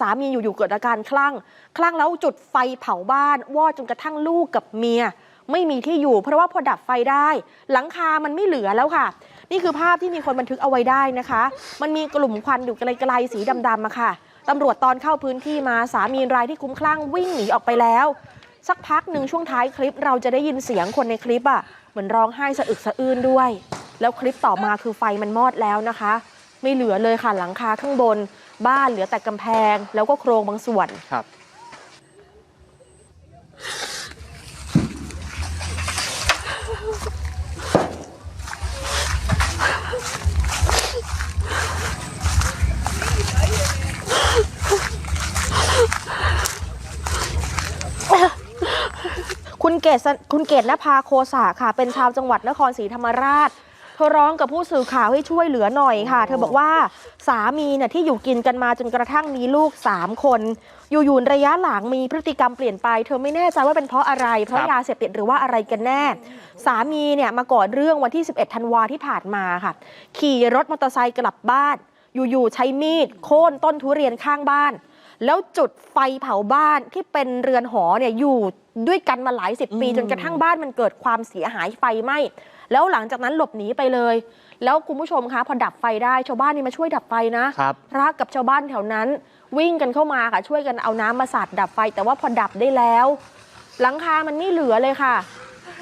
สามีอยู่ๆเกิดอาการคลั่ง คลั่งแล้วจุดไฟเผาบ้าน วอดจนกระทั่งลูกกับเมีย ไม่มีที่อยู่ เพราะว่าพอดับไฟได้ หลังคามันไม่เหลือแล้วค่ะ นี่คือภาพที่มีคนบันทึกเอาไว้ได้นะคะ มันมีกลุ่มควันอยู่ไกลๆสีดำๆอะค่ะตำรวจตอนเข้าพื้นที่มาสามีรายที่คุ้มคลั่งวิ่งหนีออกไปแล้ว สักพักหนึ่งช่วงท้ายคลิปเราจะได้ยินเสียงคนในคลิปอะเหมือนร้องไห้สะอึกสะอื้นด้วย แล้วคลิปต่อมาคือไฟมันมอดแล้วนะคะ ไม่เหลือเลยค่ะหลังคาข้างบน บ้านเหลือแต่กำแพง แล้วก็โครงบางส่วน ครับ คุณเกศคุณเกศนภาโคสาค่ะ เป็นชาวจังหวัดนครศรีธรรมราชเธอร้องกับผู้สื่อข่าวให้ช่วยเหลือหน่อยค่ะ เธอบอกว่าสามีเนี่ยที่อยู่กินกันมาจนกระทั่งมีลูก 3 คน อยู่ๆระยะหลังมีพฤติกรรมเปลี่ยนไป เธอไม่แน่ใจว่าเป็นเพราะอะไร เพราะครับยาเสพติดหรือว่าอะไรกันแน่ สามีเนี่ยมาก่อนเรื่องวันที่ 11 ธันวาที่ผ่านมาค่ะ ขี่รถมอเตอร์ไซค์กลับบ้าน อยู่ๆใช้มีดโค่นต้นทุเรียนข้างบ้าน แล้วจุดไฟเผาบ้านที่เป็นเรือนหอเนี่ยอยู่ด้วยกันมาหลายสิบปีอืมจนกระทั่งบ้านมันเกิดความเสียหายไฟไหม้แล้วหลังจากนั้นหลบหนีไปเลย แล้วคุณผู้ชมคะพอดับไฟได้ชาวบ้านนี่มาช่วยดับไฟนะครับ พระกับชาวบ้านแถวนั้น วิ่งกันเข้ามาค่ะช่วยกันเอาน้ำมาสาดดับไฟ แต่ว่าพอดับได้แล้ว หลังคามันไม่เหลือเลยค่ะ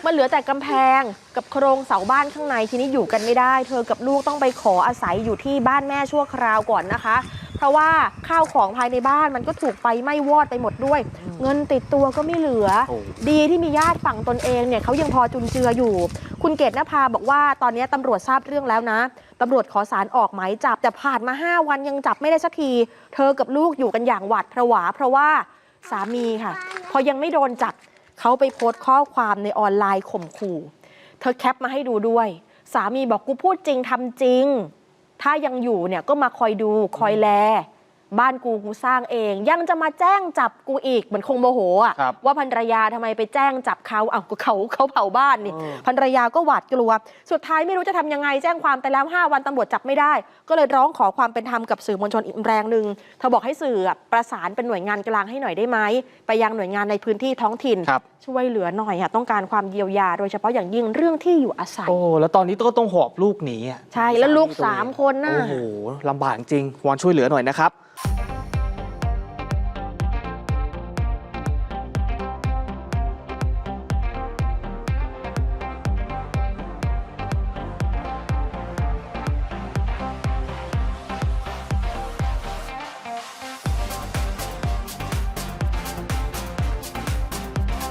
มันเหลือแต่กำแพงกับโครงเสาบ้านข้างในทีนี้อยู่กันไม่ได้ เธอกับลูกต้องไปขออาศัยอยู่ที่บ้านแม่ชั่วคราวก่อนนะคะ เพราะว่าข้าวของภายในบ้านมันก็ถูกไฟไหม้วอดไปหมดด้วย เงินติดตัวก็ไม่เหลือ โอ้ ดีที่มีญาติฝั่งตนเองเนี่ยเขายังพอจุนเจืออยู่ คุณเกตนภาบอกว่าตอนนี้ตำรวจทราบเรื่องแล้วนะตำรวจขอสารออกหมายจับ แต่ผ่านมา 5 วันยังจับไม่ได้สักที เธอกับลูกอยู่กันอย่างหวาดผวา เพราะว่าสามีค่ะ พอยังไม่โดนจับเขาไปโพสต์ข้อความในออนไลน์ข่มขู่ เธอแคปมาให้ดูด้วย สามีบอกกูพูดจริงทำจริง ถ้ายังอยู่เนี่ยก็มาคอยดูคอยแล บ้านกูกูสร้างเอง ยังจะมาแจ้งจับกูอีกเหมือนคงโมโหอะครับว่าภรรยาทำไมไปแจ้งจับเขาเอาก็เขาเขาเผาบ้านนี่เออภรรยาก็หวาดกลัว สุดท้ายไม่รู้จะทำยังไงแจ้งความไปแล้ว 5 วันตำรวจจับไม่ได้ ก็เลยร้องขอความเป็นธรรมกับสื่อมวลชนอีกแรงหนึ่งเธอบอกให้สื่ออะประสานเป็นหน่วยงานกลางให้หน่อยได้ไหมไปยังหน่วยงานในพื้นที่ท้องถิ่น ครับ ช่วยเหลือหน่อยค่ะต้องการความเยียวยา โดยเฉพาะอย่างยิ่งเรื่องที่อยู่อาศัย โอ้แล้วตอนนี้ก็ต้องหอบลูกหนีอะใช่แล้วลูกตัวเองสามคนน่ะ โอ้โหลำบากจริงวอนช่วยเหลือหน่อยนะครับ